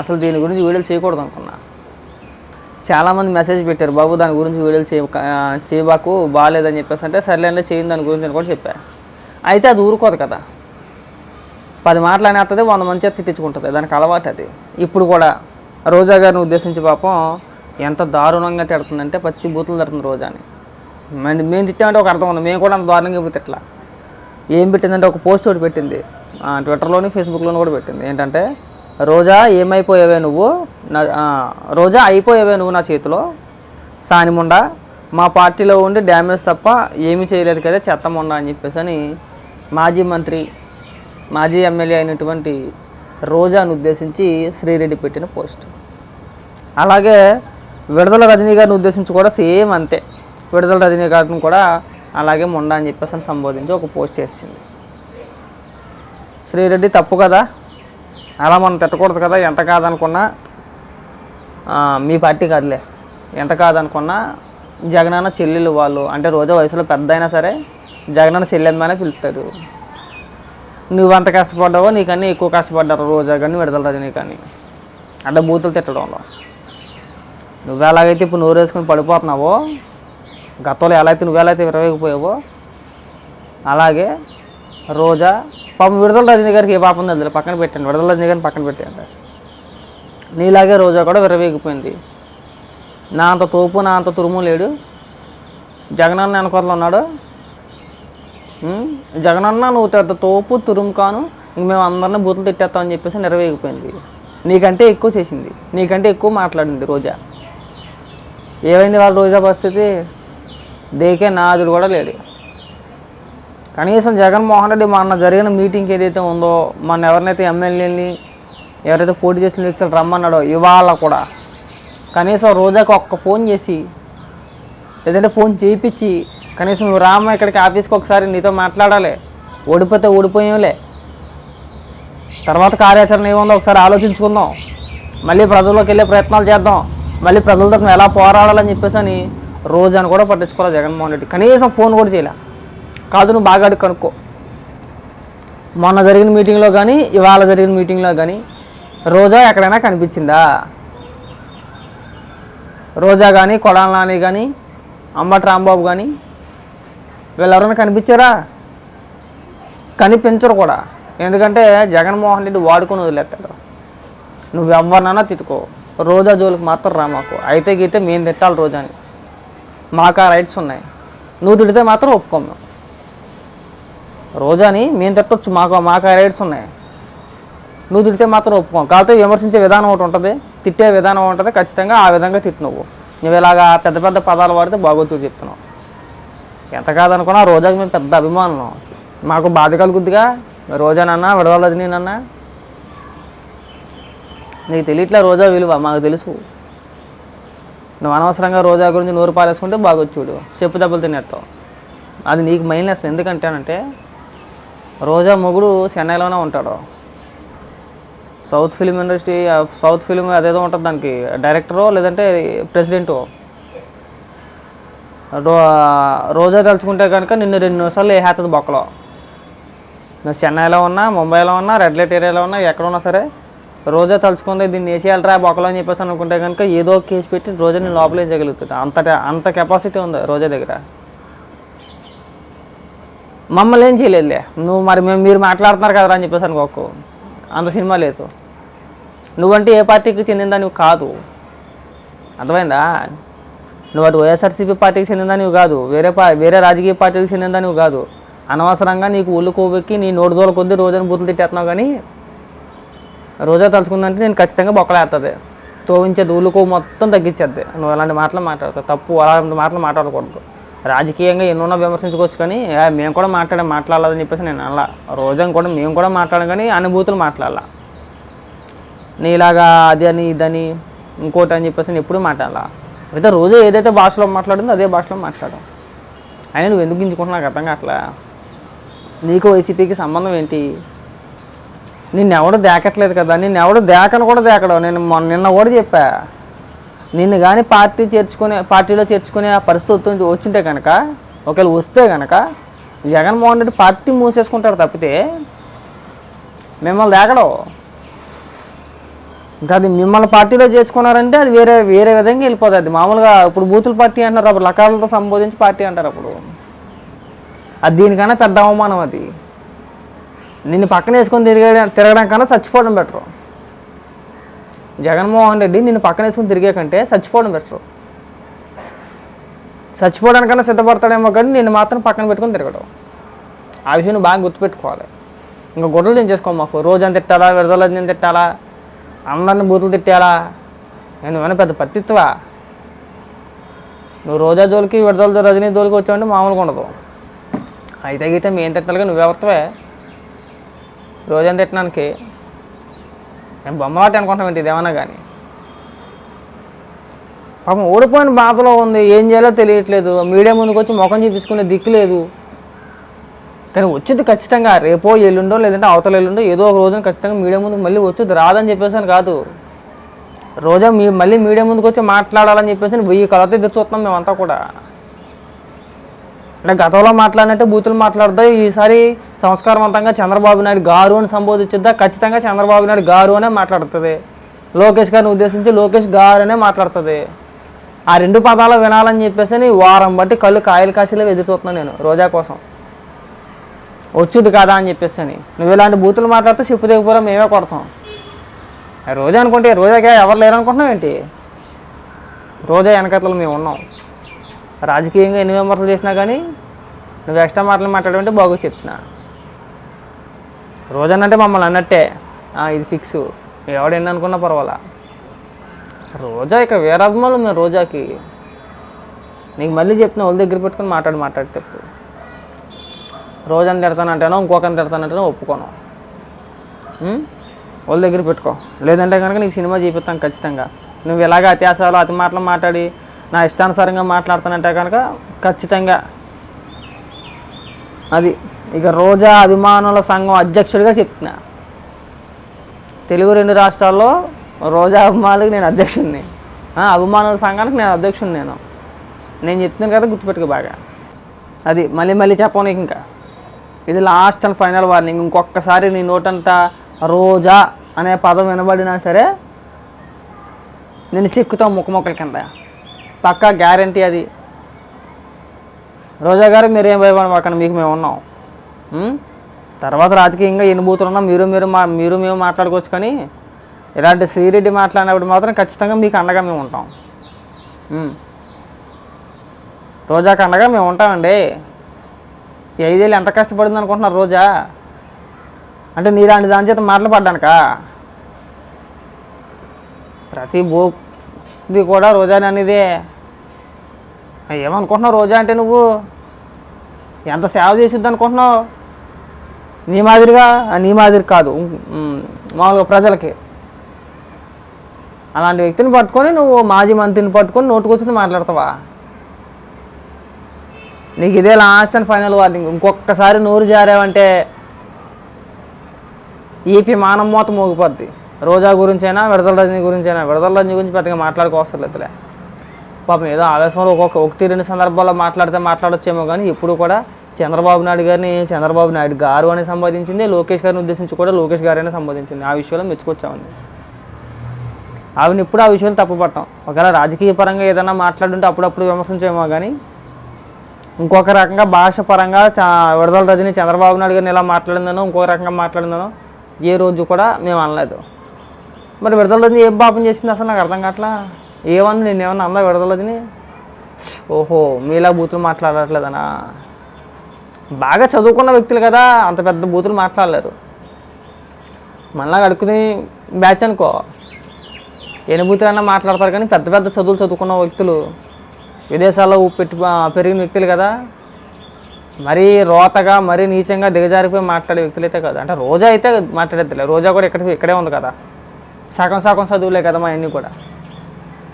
అసలు దీని గురించి వీడియోలు చేయకూడదు అనుకున్నా. చాలామంది మెసేజ్ పెట్టారు బాబు దాని గురించి వీడియోలు చేయ చేయబాకు బాగాలేదని చెప్పేసి. అంటే సర్లేండి చేయండి దాని గురించి అని కూడా చెప్పా. అయితే అది ఊరుకోదు కదా. పది మాటలు అనేస్తుంది వంద మంది తిట్టించుకుంటుంది. దానికి అలవాటు అది. ఇప్పుడు కూడా రోజా గారిని ఉద్దేశించి పాపం ఎంత దారుణంగా తిడుతుందంటే పచ్చి బూతులు తిడుతుంది రోజాని. మరి మేము తిట్టామంటే ఒక అర్థం ఉంది. మేము కూడా అంత దారుణంగా ఇప్పుడు తిట్లా? ఏం పెట్టిందంటే ఒక పోస్ట్ ఒకటి పెట్టింది. ట్విట్టర్లోని ఫేస్బుక్లోని కూడా పెట్టింది. ఏంటంటే రోజా ఏమైపోయావే నువ్వు? నా రోజా అయిపోయావే నువ్వు నా చేతిలో? సానిముండ మా పార్టీలో ఉండి డ్యామేజ్ తప్ప ఏమీ చేయలేదు కదా చెత్తముండా అని చెప్పేసి అని మాజీ మంత్రి మాజీ ఎమ్మెల్యే అయినటువంటి రోజాను ఉద్దేశించి శ్రీరెడ్డి పెట్టిన పోస్ట్. అలాగే విడుదల రజనీ గారిని ఉద్దేశించి కూడా సేమ్ అంతే. విడుదల రజనీ గారిని కూడా అలాగే ముండ అని చెప్పేసి అని సంబోధించి ఒక పోస్ట్ చేసింది. శ్రీరెడ్డి తప్పు కదా? అలా మనం తిట్టకూడదు కదా ఎంత కాదనుకున్నా మీ పార్టీ కాదులే. ఎంత కాదనుకున్నా జగనన్న చెల్లెలు వాళ్ళు అంటే రోజా వయసులో పెద్ద అయినా సరే జగనన్న చెల్లెమ్మనే పిలుస్తారు. నువ్వు అంత కష్టపడ్డావో నీకన్నా ఎక్కువ కష్టపడ్డారు రోజా కానీ విడుదల రజనీ కానీ. అంటే బూతులు తిట్టడంలో. నువ్వు ఎలాగైతే ఇప్పుడు నోరు వేసుకుని పడిపోతున్నావో గతంలో ఎలా అయితే నువ్వు ఎలా అయితే విరవేగిపోయావో అలాగే రోజా? పాపం విడుదల రజనీ గారికి ఏ పాపం ఉంది పక్కన పెట్టండి. విడుదల రజనీ గారిని పక్కన పెట్టండి నీలాగే రోజా కూడా విరవేగిపోయింది నా అంత తోపు నా అంత తురుము లేడు. జగనన్న వెనకొతలు ఉన్నాడు. జగనన్న నువ్వు పెద్ద తోపు తురుము కాను ఇంక మేము అందరిని బూతులు తిట్టేస్తామని చెప్పేసి నెరవేగిపోయింది నీకంటే ఎక్కువ చేసింది. నీకంటే ఎక్కువ మాట్లాడింది రోజా. ఏమైంది వాళ్ళ రోజా పరిస్థితి? దేకే నాదుడు కూడా లేడు. కనీసం జగన్మోహన్ రెడ్డి మొన్న జరిగిన మీటింగ్ ఏదైతే ఉందో మన ఎవరినైతే ఎమ్మెల్యేని ఎవరైతే పోటీ చేసిన వ్యక్తులు రమ్మన్నాడో ఇవాళ కూడా కనీసం రోజాకి ఒక్క ఫోన్ చేసి లేదంటే ఫోన్ చేయించి కనీసం నువ్వు రామ్మ ఇక్కడికి ఆఫీస్కి ఒకసారి నీతో మాట్లాడాలి ఓడిపోతే ఓడిపోయాంలే తర్వాత కార్యాచరణ ఏముందో ఒకసారి ఆలోచించుకుందాం. మళ్ళీ ప్రజల్లోకి వెళ్ళే ప్రయత్నాలు చేద్దాం. మళ్ళీ ప్రజలతో ఎలా పోరాడాలని చెప్పేసి అని రోజాను కూడా పట్టించుకోవాలి జగన్మోహన్ రెడ్డి. కనీసం ఫోన్ కూడా చేయలే. కాదు నువ్వు బాగా కనుక్కో మొన్న జరిగిన మీటింగ్లో కానీ ఇవాళ జరిగిన మీటింగ్లో కానీ రోజా ఎక్కడైనా కనిపించిందా? రోజా కానీ కొడాల నాని కానీ అంబటి రాంబాబు కానీ వీళ్ళెవరైనా కనిపించారా? కనిపించరు కూడా. ఎందుకంటే జగన్మోహన్ రెడ్డి వాడుకొని వదిలేస్తాడు. నువ్వు ఎవరినైనా తిట్టుకో. రోజా జోలికి మాత్రం రా మాకు. అయితే గీతే మేము తిట్టాలి రోజాని. మాకు ఆ రైట్స్ ఉన్నాయి. నువ్వు తిడితే మాత్రం ఒప్పుకోం మేము రోజాని మేము తిట్టొచ్చు మాకు మాకు రైడ్స్ రైట్స్ ఉన్నాయి. నువ్వు తిడితే మాత్రం ఒప్పుకోం. కాకపోతే విమర్శించే విధానం ఒకటి ఉంటుంది తిట్టే విధానం ఉంటుంది ఖచ్చితంగా ఆ విధంగా తిట్టు నువ్వు. నువ్వు ఇలాగా పెద్ద పెద్ద పదాలు వాడితే బాగోతు చెప్తున్నావు. ఎంత కాదనుకున్నా రోజాకి మేము పెద్ద అభిమానులం. మాకు బాధ కలుగుద్దిగా. రోజానన్నా విడవలది నేనన్నా నీకు తెలియట్లే రోజా విలువ మాకు తెలుసు. నువ్వు అనవసరంగా రోజా గురించి నోరు పారేసుకుంటే బాగొచ్చుడు చెప్పు దెబ్బలు తినేస్తావు. అది నీకు మైనస్ ఎందుకంటేనంటే రోజా మొగుడు చెన్నైలోనే ఉంటాడు. South film industry south film అదేదో ఉంటుంది దానికి. డైరెక్టరో లేదంటే ప్రెసిడెంటో. రో రోజా తలుచుకుంటే కనుక నిన్ను రెండు నిమిషాలు వేసేస్తుంది బొక్కలో. నువ్వు చెన్నైలో ఉన్నా ముంబైలో ఉన్నా రెడ్ లైట్ ఏరియాలో ఉన్నా ఎక్కడ ఉన్నా సరే రోజా తలుచుకుంది దీన్ని వేసేయాలరా బొక్కలో అని చెప్పేసి అనుకుంటే కనుక ఏదో కేసు పెట్టి రోజా నేను లోపల చేయగలుగుతుంది అంత అంత కెపాసిటీ ఉంది రోజా దగ్గర. మమ్మల్ని ఏం చేయలేదులే. నువ్వు మరి మేము మీరు మాట్లాడుతున్నారు కదరా అని చెప్పేసి అనుకోకు. అంత సినిమా లేదు. నువ్వంటే ఏ పార్టీకి చెందిందా నువ్వు కాదు. అర్థమైందా? నువ్వు అటు వైఎస్ఆర్సీపీ పార్టీకి చెందిందా నువ్వు కాదు. వేరే పా వేరే రాజకీయ పార్టీకి చెందిందా నువ్వు కాదు. అనవసరంగా నీకు ఒళ్ళు కొవ్వెక్కి నీ నోటి దూల కొద్దీ రోజున బూతులు తిట్టేస్తున్నావు కానీ రోజా తలుచుకుందంటే నేను ఖచ్చితంగా బొక్కలేస్తుంది తోవించేది ఊళ్ళు మొత్తం తగ్గించేద్ది. నువ్వు అలాంటి మాటలు మాట్లాడతావు తప్పు అలాంటి మాటలు మాట్లాడకూడదు. రాజకీయంగా ఎన్నో విమర్శించుకోవచ్చు కానీ మేము కూడా మాట్లాడే మాట్లాడాలని చెప్పేసి నేను అలా రోజా కూడా మేము కూడా మాట్లాడాం కానీ అనుభూతులు మాట్లాడాల. నీలాగా అది అని ఇదని ఇంకోటి అని చెప్పేసి నేను ఎప్పుడు మాట్లాడాల. అయితే రోజు ఏదైతే భాషలో మాట్లాడిందో అదే భాషలో మాట్లాడాం అయినా నువ్వు ఎందుకు గింజుకుంటున్నావు? నాకు అర్థం కావట్లా. నీకు వైసీపీకి సంబంధం ఏంటి? నిన్నెవడో ఎవడు దేకట్లేదు కదా. నిన్నెవడో దేకను కూడా దేకడం. నేను మొన్న నిన్న కూడా చెప్పా. నిన్ను కానీ పార్టీ చేర్చుకునే పార్టీలో చేర్చుకునే ఆ పరిస్థితి వచ్చి- వచ్చింటే కనుక ఒకవేళ వస్తే కనుక జగన్మోహన్ రెడ్డి పార్టీ మూసేసుకుంటాడు తప్పితే మిమ్మల్ని దేకడం ఇంకా అది మిమ్మల్ని పార్టీలో చేర్చుకున్నారంటే అది వేరే వేరే విధంగా వెళ్ళిపోతుంది అది మామూలుగా ఇప్పుడు బూతుల పార్టీ అంటారు అప్పుడు లకాలతో సంబోధించి పార్టీ అంటారు అప్పుడు. అది దీనికన్నా పెద్ద అవమానం అది. నిన్ను పక్కన వేసుకొని తిరిగే తిరగడం కన్నా చచ్చిపోవడం బెటరు. జగన్మోహన్ రెడ్డి నిన్ను పక్కన వేసుకొని తిరిగే కంటే చచ్చిపోవడం బెటరు. చచ్చిపోవడానికన్నా సిద్ధపడతాడేమో కానీ నిన్ను మాత్రం పక్కన పెట్టుకొని తిరగడం. ఆ విషయం నువ్వు బాగా గుర్తుపెట్టుకోవాలి. ఇంకా గొడవలు నేను చేసుకో మాకు? రోజు తిట్టాలా? విడుదల నేను తిట్టాలా? అందరిని బూతులు తిట్టాలా నేను ఏమైనా పెద్ద పత్తిత్వా నువ్వు రోజా జోలికి విడుదల రజనీ జోలికి వచ్చావంటే మామూలుగా ఉండదు. అయితే అయితే మేము తిట్టాలి తిట్టాలిగా? నువ్వెవరితోవే? రోజా తిట్టడానికి? మేము బొమ్మలాట అనుకుంటాం ఏంటి? ఇదేమన్నా కానీ. పాపం ఓడిపోయిన బాధలో ఉంది. ఏం చేయాలో తెలియట్లేదు. మీడియా ముందుకు వచ్చి ముఖం చూపించుకునే దిక్కు లేదు. కానీ వచ్చింది ఖచ్చితంగా. రేపో ఎల్లుండో లేదంటే అవతల ఎల్లుండో ఏదో ఒక రోజున ఖచ్చితంగా మీడియా ముందుకు మళ్ళీ వచ్చేది రాదని చెప్పేసి అని కాదు. రోజా మీ మళ్ళీ మీడియా ముందుకు వచ్చి మాట్లాడాలని చెప్పేసి వెయ్యి కలతో ఎదురు చూస్తున్నాం మేమంతా కూడా. అంటే గతంలో మాట్లాడినట్టే బూతులు మాట్లాడదా ఈసారి సంస్కారవంతంగా చంద్రబాబు నాయుడు గారు అని సంబోధించుద్దా? ఖచ్చితంగా చంద్రబాబు నాయుడు గారు అనే మాట్లాడుతుంది. లోకేష్ గారిని ఉద్దేశించి లోకేష్ గారు అనే మాట్లాడుతుంది. ఆ రెండు పదాలు వినాలని చెప్పేసి అని వారం బట్టి కళ్ళు కాయలు కాసిలో ఎదురు చూస్తున్నాను నేను రోజా కోసం. వచ్చుద్ది కదా అని చెప్పేసి అని. నువ్వు ఇలాంటి బూతులు మాట్లాడితే చెప్పు దిగపోరా మేమే కొడతాం. రోజా అనుకుంటే రోజాకే ఎవరు లేరు అనుకుంటున్నావు ఏంటి? రోజా వెనకతలు మేము ఉన్నాం. రాజకీయంగా ఎన్ని విమర్శలు చేసినా కానీ నువ్వు ఎక్స్ట్రా మాటలు మాట్లాడమంటే బాగా చెప్తున్నా రోజానంటే మమ్మల్ని అన్నట్టే. ఇది ఫిక్స్. ఎవడు ఎన్ని అనుకున్నా పర్వాలా? రోజా ఇక వేరబ్మాలు మేము రోజాకి. నీకు మళ్ళీ చెప్తున్నా వాళ్ళ దగ్గర పెట్టుకొని మాట్లాడి మాట్లాడితే రోజాని తిడతానంటేనో ఇంకొకరిని తిడతానంటేనో ఒప్పుకోను. వాళ్ళ దగ్గర పెట్టుకో. లేదంటే కనుక నీకు సినిమా చూపిస్తాను ఖచ్చితంగా. నువ్వు ఇలాగ అత్యాసాలు అతి మాటలు మాట్లాడి నా ఇష్టానుసారంగా మాట్లాడతానంటే కనుక ఖచ్చితంగా. అది ఇక రోజా అభిమానుల సంఘం అధ్యక్షుడిగా చెప్తున్నా. తెలుగు రెండు రాష్ట్రాల్లో రోజా అభిమానులకు నేను అధ్యక్షుడిని. అభిమానుల సంఘానికి నేను అధ్యక్షుడిని నేను. నేను చెప్తున్నాను కదా గుర్తుపెట్టుకో బాగా. అది మళ్ళీ మళ్ళీ చెప్పను ఇంకా. ఇది లాస్ట్ అండ్ ఫైనల్ వార్నింగ్ ఇంకొకసారి నీ నోటంతా రోజా అనే పదం వినబడినా సరే నేను సిక్కుతాం ముక్క కింద. పక్కా గ్యారంటీ అది. రోజా గారు మీరేం ఏం భయపడమాకండి మీకు మేము ఉన్నాం. తర్వాత రాజకీయంగా ఎన్ని బూతులు మీరు మీరు మా మీరు మేము మాట్లాడుకోవచ్చు కానీ ఇలాంటి శ్రీరెడ్డి మాట్లాడినప్పుడు మాత్రం ఖచ్చితంగా మీకు అండగా మేము ఉంటాం. రోజాకి అండగా మేము ఉంటామండి. ఈ ఐదేళ్ళు ఎంత కష్టపడింది అనుకుంటున్నారు రోజా? అంటే నీలాంటి దాని చేత మాటలు ప్రతి బోది కూడా రోజా అనేదే ఏమనుకుంటున్నావు రోజా అంటే నువ్వు? ఎంత సేవ చేసిద్ది అనుకుంటున్నావు? నీ మాదిరిగా నీ మాదిరి కాదు. మామూలుగా ప్రజలకి. అలాంటి వ్యక్తిని పట్టుకొని నువ్వు మాజీ మంత్రిని పట్టుకొని నోటుకొచ్చింది మాట్లాడతావా? నీకు ఇదే లాస్ట్ అండ్ ఫైనల్ వార్నింగ్ ఇంకొకసారి నోరు జారావంటే ఏపీ మానం మూత మోగిపోద్ది. రోజా గురించైనా విడతల రజనీ గురించైనా విడతల రజనీ గురించి పెద్దగా మాట్లాడుకోవసరం లేదులే. పాపం ఏదో ఆవేశంలో ఒక్కొక్క ఒకటి రెండు సందర్భాల్లో మాట్లాడితే మాట్లాడొచ్చేమో కానీ ఎప్పుడు కూడా చంద్రబాబు నాయుడు గారిని చంద్రబాబు నాయుడు గారు అని సంబోధించింది లోకేష్ గారిని ఉద్దేశించి కూడా లోకేష్ గారనే సంబోధించింది. ఆ విషయంలో మెచ్చుకొచ్చామండి. ఆవిని ఇప్పుడు ఆ విషయంలో తప్పుపట్టాం. ఒకవేళ రాజకీయ పరంగా ఏదైనా మాట్లాడుంటే అప్పుడప్పుడు విమర్శించేమో కానీ ఇంకొక రకంగా భాష పరంగా చా విడుదల రజని చంద్రబాబు నాయుడు గారిని ఎలా మాట్లాడిందనో ఇంకొక రకంగా మాట్లాడిందనో ఏ రోజు కూడా మేము అనలేదు. మరి విడుదల రజని ఏం పాపం చేసింది అసలు నాకు అర్థం కావట్లా? ఏమన్నా నేను ఏమన్నా అందా విడుదల రజని? ఓహో మీలా బూతులు మాట్లాడట్లేదనా? బాగా చదువుకున్న వ్యక్తులు కదా అంత పెద్ద బూతులు మాట్లాడలేరు. మళ్ళా అడుక్కుని బ్యాచ్ అనుకో ఎన్ని బూతులన్నా మాట్లాడతారు కానీ పెద్ద పెద్ద చదువులు చదువుకున్న వ్యక్తులు విదేశాల్లో పెట్టి పెరిగిన వ్యక్తులు కదా. మరీ రోతగా మరీ నీచంగా దిగజారిపోయి మాట్లాడే వ్యక్తులు అయితే కాదు. అంటే రోజా అయితే మాట్లాడేద్దులే రోజా కూడా ఇక్కడ ఇక్కడే ఉంది కదా. సగం సగం చదువులే కదా మా అన్నీ కూడా.